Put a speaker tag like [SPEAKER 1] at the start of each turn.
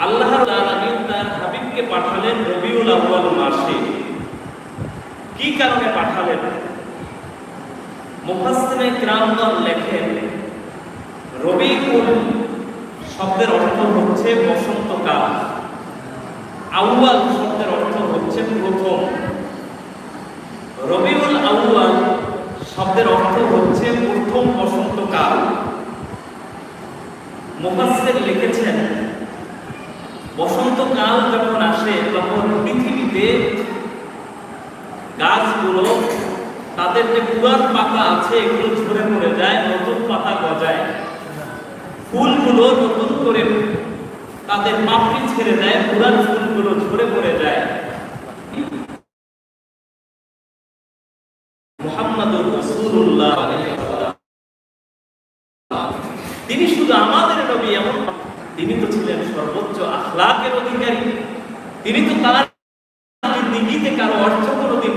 [SPEAKER 1] আল্লাহর আলামিন তার হাবিবকে পাঠালেন রবিউল আউয়াল মাসে। কি কারণে পাঠালেন? লেখেন, রবিউল শব্দের অর্থ হচ্ছে বসন্তকাল। আউয়াল শব্দের অর্থ হচ্ছে প্রথম। রবিউল আউয়াল শব্দের অর্থ হচ্ছে প্রথম বসন্তকাল। মুফাসসির লিখেছেন, বসন্তকাল যখন আসে, তখন পৃথিবীতে গাছগুলো তাদের যে পুরান পাতা আছে, এগুলো ঝরে পড়ে যায়, নতুন পাতা গজায়। ফুলগুলো নতুন করে তাদের পাপড়ি ছেড়ে দেয়, পুরান ফুলগুলো ঝরে পড়ে যায়। মুহাম্মাদুর রাসূলুল্লাহ তিনি শুধু আমাদের নবী এমন তিনি তো ছিলেন সর্বোচ্চ আখলাকের অধিকারী। তিনি তো তার জিন্দিগিতে কারও অর্থ কোনোদিন